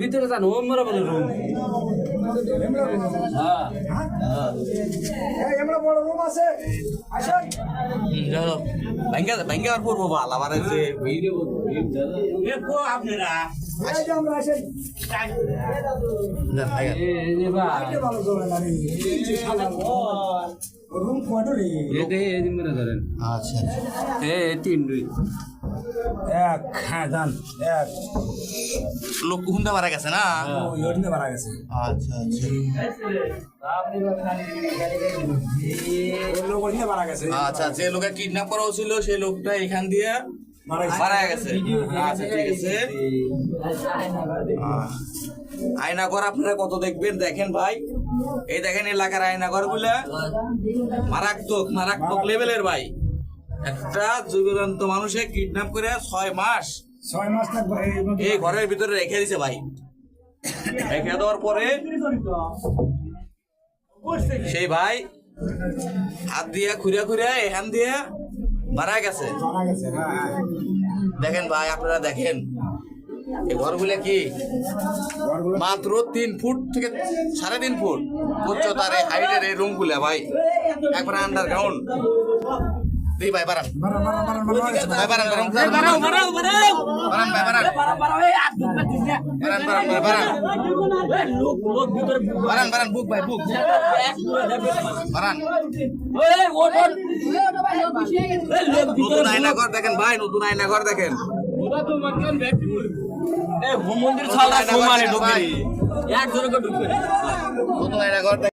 ভিতরে জানো আমরা বলে রুম। আর পড়ব ভালো আবার যে এই যে ধরেন। আচ্ছা তিন দুই। এক হ্যাঁ দান এক। লোক মারা গেছে না? ওই মারা গেছে। আচ্ছা আচ্ছা। ওই লোক ওটিতে মারা গেছে। আচ্ছা যে লোকে কিডন্যাপ করা হয়েছিল সেই লোকটা এখান দিয়ে মারা গেছে। আচ্ছা ঠিক আছে। আহ, আয়নাঘর আপনারা কত দেখবেন? দেখেন ভাই। এই দেখেন এলাকার আয়নাঘরগুলা মারাত্মক মারাত্মক লেভেলের ভাই। একটা জীবজন্ত মানুষে কিডন্যাপ করে ছয় মাস ছয় মাস এই ঘরের ভিতরে রেখে দিছে ভাই। রেখে দেওয়ার পরে সেই ভাই হাত দিয়া খুঁড়িয়া খুঁড়িয়া এখান দিয়ে মারা গেছে। মারা গেছে হ্যাঁ হ্যাঁ। দেখেন ভাই আপনারা দেখেন। এই ঘরগুলো কি? মাত্র তিন ফুট থেকে সাড়ে তিন ফুট উচ্চতার এই হাইটের এই রুমগুলা ভাই। একবার আন্ডারগ্রাউন্ড দিই ভাই ভাই বুক বুক নতুন আয়না ঘর দেখেন ভাই নতুন আয়না ঘর দেখেন। মন্দির ছাড়া একজনকে ঢুকবে।